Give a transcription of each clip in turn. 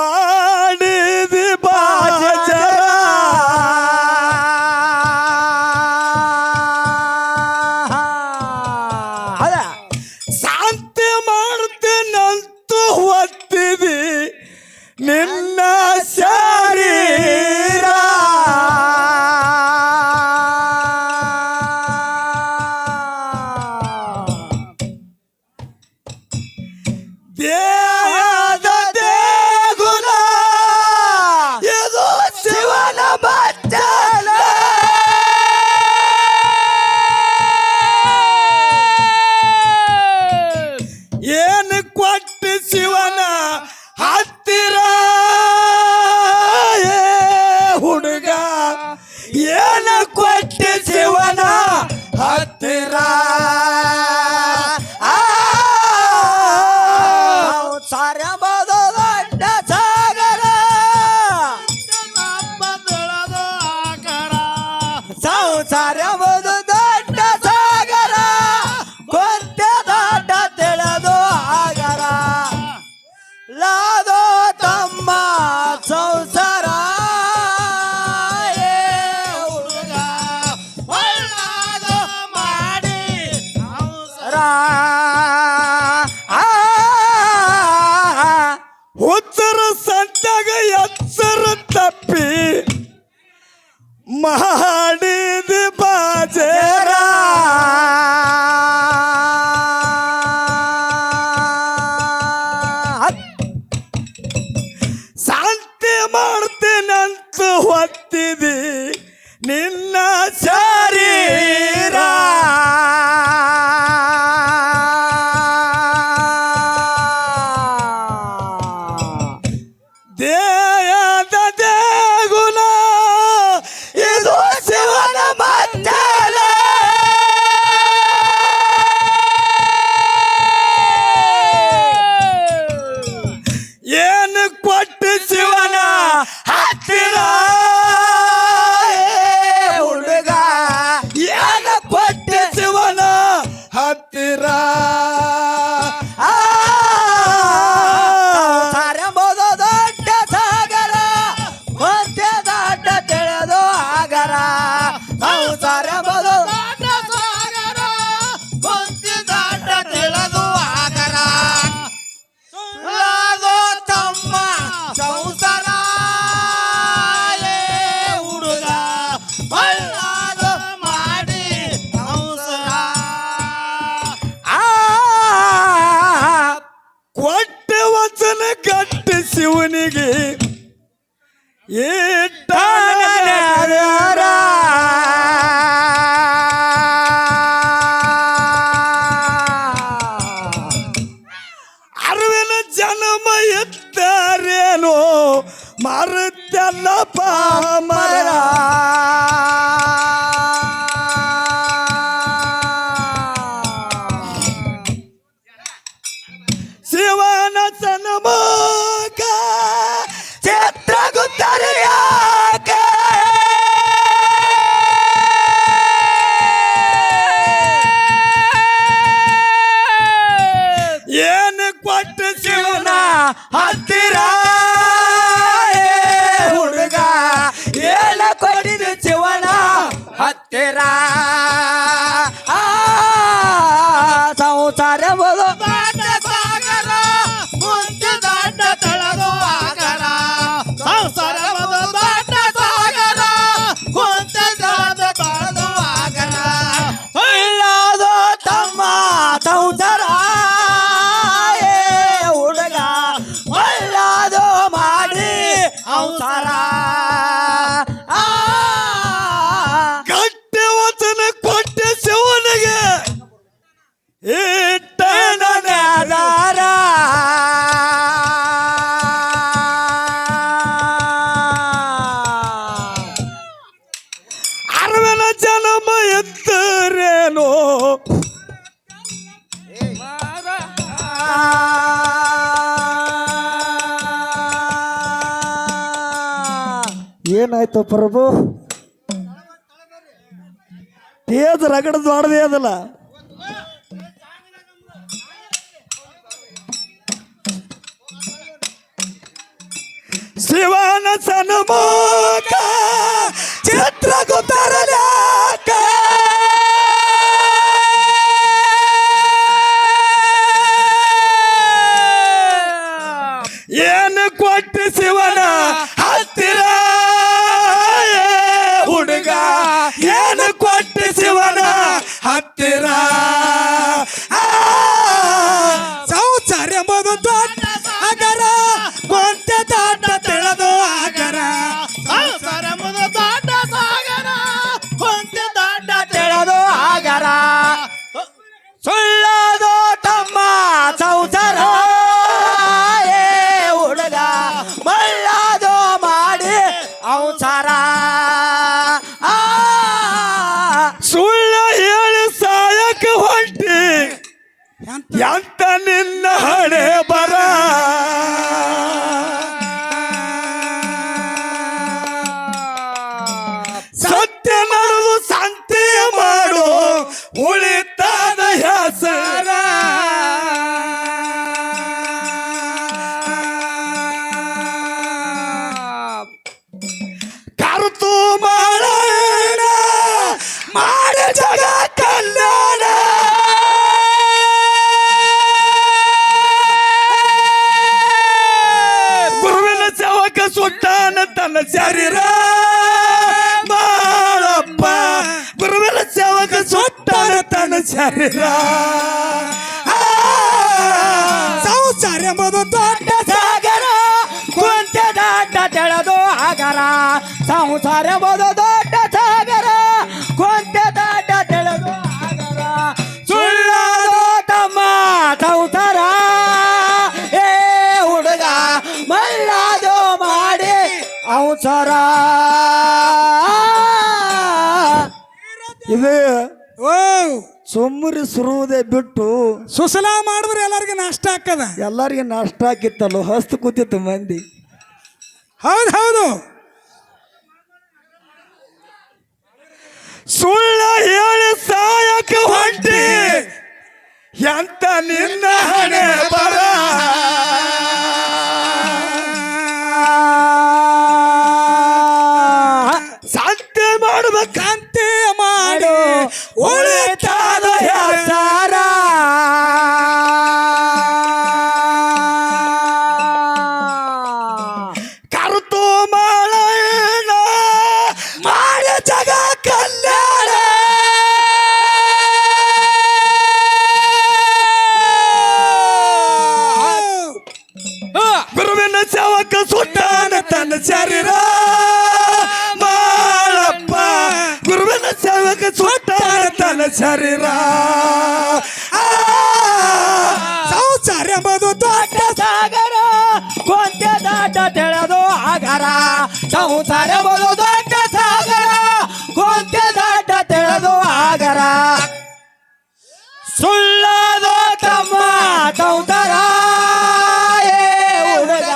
my hot ಏನಾಯ್ತು ಪ್ರಭು? ತೇಜ್ ರಗಡದ್ ಮಾಡದೇ ಅದಲ್ಲ ಶಿವನ ಸನ್ಮುಖ ಚಿತ್ರಗುತ್ತರಲ್ಲ I ಎಂತ ನಿನ್ನ ಹಣೆ ಬರ? ಸೇವಕ ಸುಟ್ಟಾನ ತನ್ನ ಶರೀರ. ಬಾಳಪ್ಪ ಗುರುವಿನ ಸೇವಕ ಸುಟ್ಟಾನ ತನ್ನ ಶರೀರ. ಸಂಸಾರ ಎಂಬುದು ದೊಡ್ಡ ಸಾಗರ. ಕೊಂತೆ ದಾಟ ತೆಳೆದು ಆಗರ ಸಂಸಾರ ಎಂಬುದು ಇದು ಓ ಸುಮ್ಮರಿ ಸುರುವುದೇ ಬಿಟ್ಟು ಸುಸಲಾ ಮಾಡಿದ್ರೆ ಎಲ್ಲರಿಗೆ ನಾಷ್ಟ ಹಾಕದ ಎಲ್ಲರಿಗೆ ನಾಷ್ಟ ಹಾಕಿತ್ತಲ್ಲ ಹಸ್ತು ಕೂತಿತ್ತು ಮಂದಿ. ಹೌದು ಹೌದು. ಸುಳ್ಳ ಹೇಳಿ ಸಾಯಕ ಹೊಂಟಿ ಎಂತ ನಿನ್ನ ಹಣೆ ಬರ? ಮಾಡಿ ತೆಳೆದು ಆಗರ ಸಂಸಾರ ಎಂಬುದು ದೊಡ್ಡ ಸಾಗರ. ಕೊಂತೆ ದಾಟ ತೆಳೆದು ಆಗರ ಸುಳ್ಳದು ತಮ್ಮ ಸಂಸಾರ ಹುಡುಗ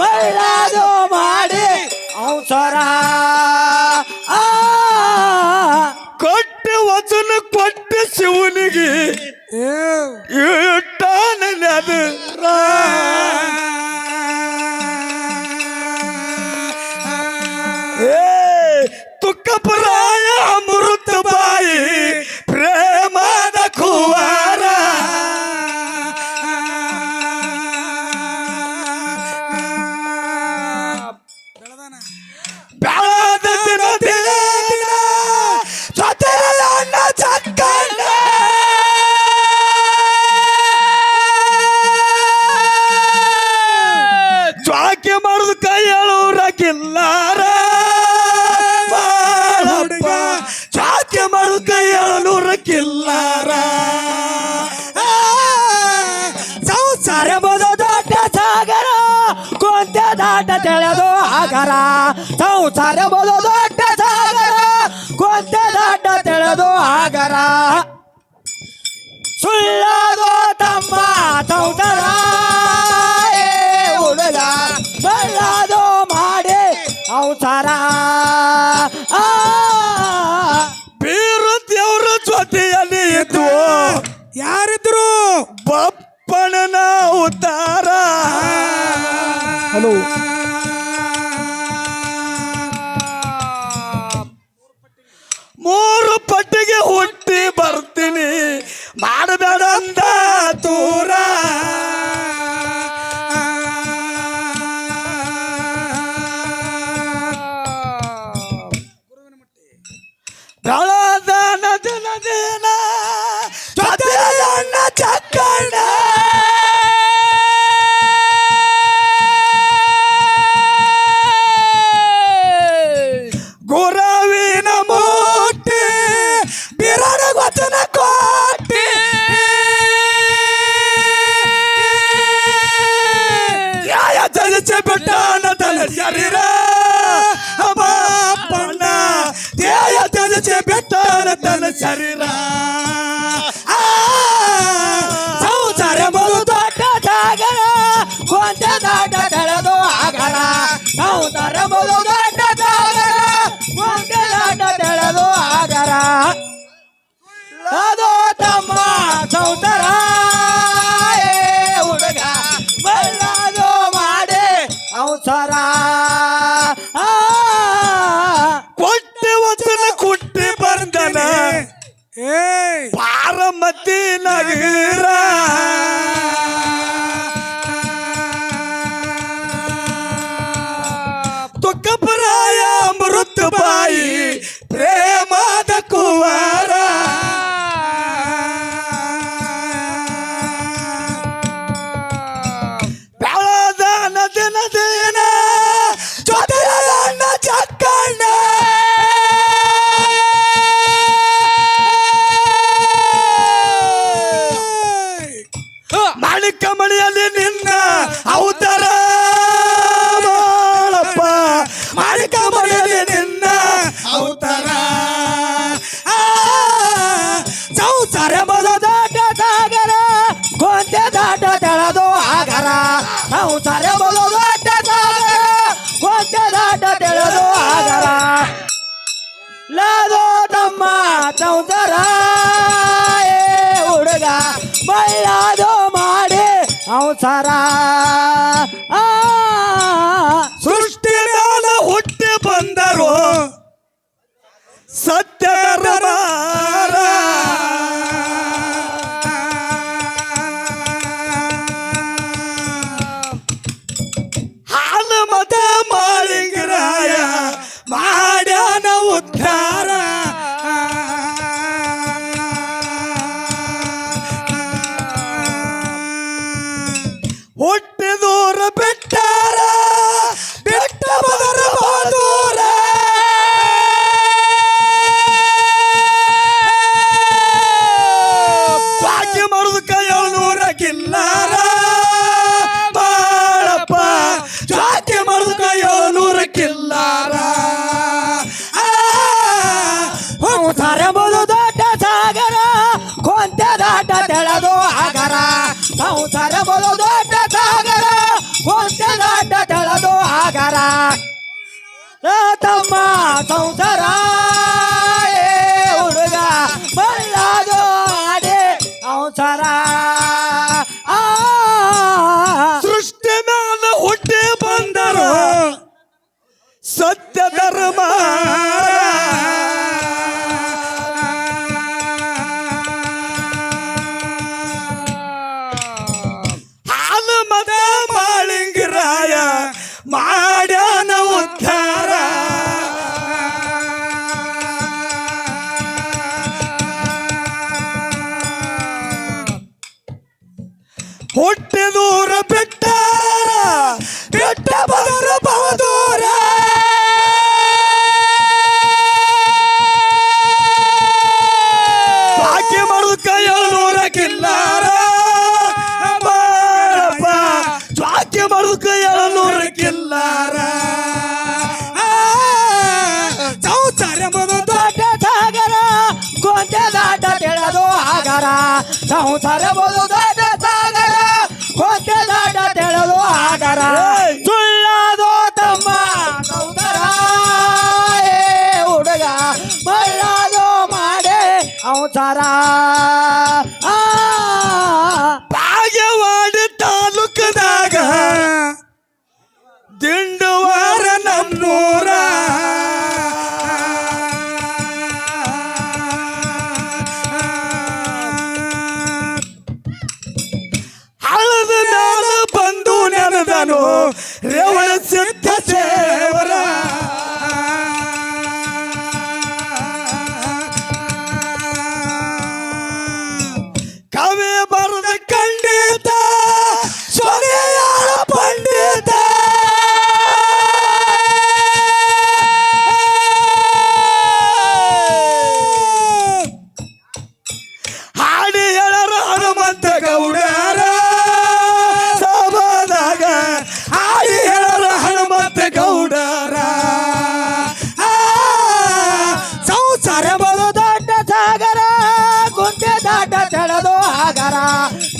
ಮಳ್ಳದು ಮಾಡಿ ಅವಸರ ಆ. ವಚನ ಕೊಟ್ಟ ಶಿವನಿಗೆ. ಇಟ್ಟಾನ ಅದು up on ಮಾಡುದು ಕೈ ಸಂಸಾರ ಬದು ದೊಡ್ಡ ಸಾಗರ, ಕೊಂತ ದಾಟ ತೆಳೆದು ಆಗರ ಸಂಸಾರ ಬದು ದೊಡ್ಡ ಸಾಗರ, ಕೊಂತ ದಾಟ ತೆಳೆದು ಆಗರ ಸುಳ್ಳದು ತಮ್ಮ ಸಂಸಾರ ಏ ಹುಡುಗ ಜೊತೆಯಲ್ಲಿ ಇದ್ದು ಯಾರಿದ್ರು? ಬಪ್ಪಣನ ಉತ್ತಾರ ಹಲೋ. ಅದೋ ತಮ್ಮ ಸೌತರ ಹುಡುಗ ಬಳ್ಳಾದೋ ಮಾಡಿ ಅವಸರ. ಕೊಟ್ಟೆ ವಚನ ಕೊಟ್ಟೆ ಬಂದನ. ಏ ಪಾರಮತಿ ನಗರ ಮರಗಳು ಹೊಟ್ಟೆದಾಟ ತೆಳೆದು ಆಗರ ಲೋ ತಮ್ಮ ಹುಡುಗ ಬಳ್ಳಾದು ಮಾಡಿ ಅವಸರ ಸೃಷ್ಟಿ ಹುಟ್ಟಿ ಬಂದರು ಸತ್ಯರ ಸಂಸಾರ ಬಲು ದೊಡ್ಡ ಸಾಗರ ಕೊಂಚ ದೊಡ್ಡ ತಳದು ಆಗರ. ತಮ್ಮ ಸಂಸಾರ ಹುಡುಗ ಬಳ್ಳಾದು ಆಡಿ ಸಂಸಾರ. ಸೃಷ್ಟಿ ಮ್ಯಾಲ ಹುಟ್ಟಿ ಬಂದರು, ಸತ್ಯ ಧರ್ಮ. ಸಾಗರ ಸಂಸಾರ ಬಲು ದೊಡ್ಡ ಸಾಗರ ಹೊಟ್ಟೆ ದೊಡ್ಡ ತೆಳಲು ಆಗರ ಸುಳ್ಳಾದೋ ತಮ್ಮ ಸಂಸಾರ ಹುಡುಗ ಮಳ್ಳಾದೋ ಮಾಡೆ ಅವಸಾರ ಭಾಗ್ಯವಾಡ ತಾಲೂಕದಾಗ ದಿಣ್ಣ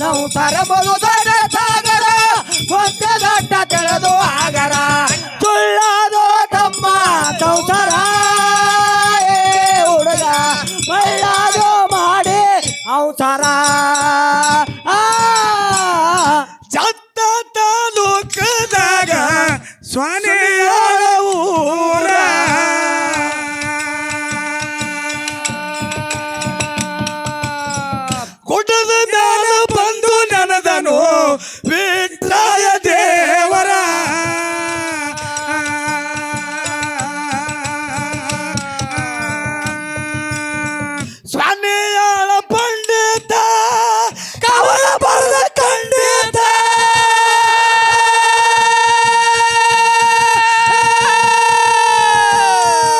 ಸಂಸಾರ ಬೋದು ದೊಡ್ಡ ಸಾಗರ ಕೊಂತೆ ದೊಡ್ಡ ತೆಳೆದು ಆಗರ ಸುಳ್ಳಾದೋ ತಮ್ಮ ಸಂಸಾರ ಹುಡುಗ ಮಳ್ಳಾದೋ ಮಾಡಿ ಅವಸರ ಆ ಜತ್ತ ತಾಲೂಕದಾಗ ಸ್ವಾನಿಯ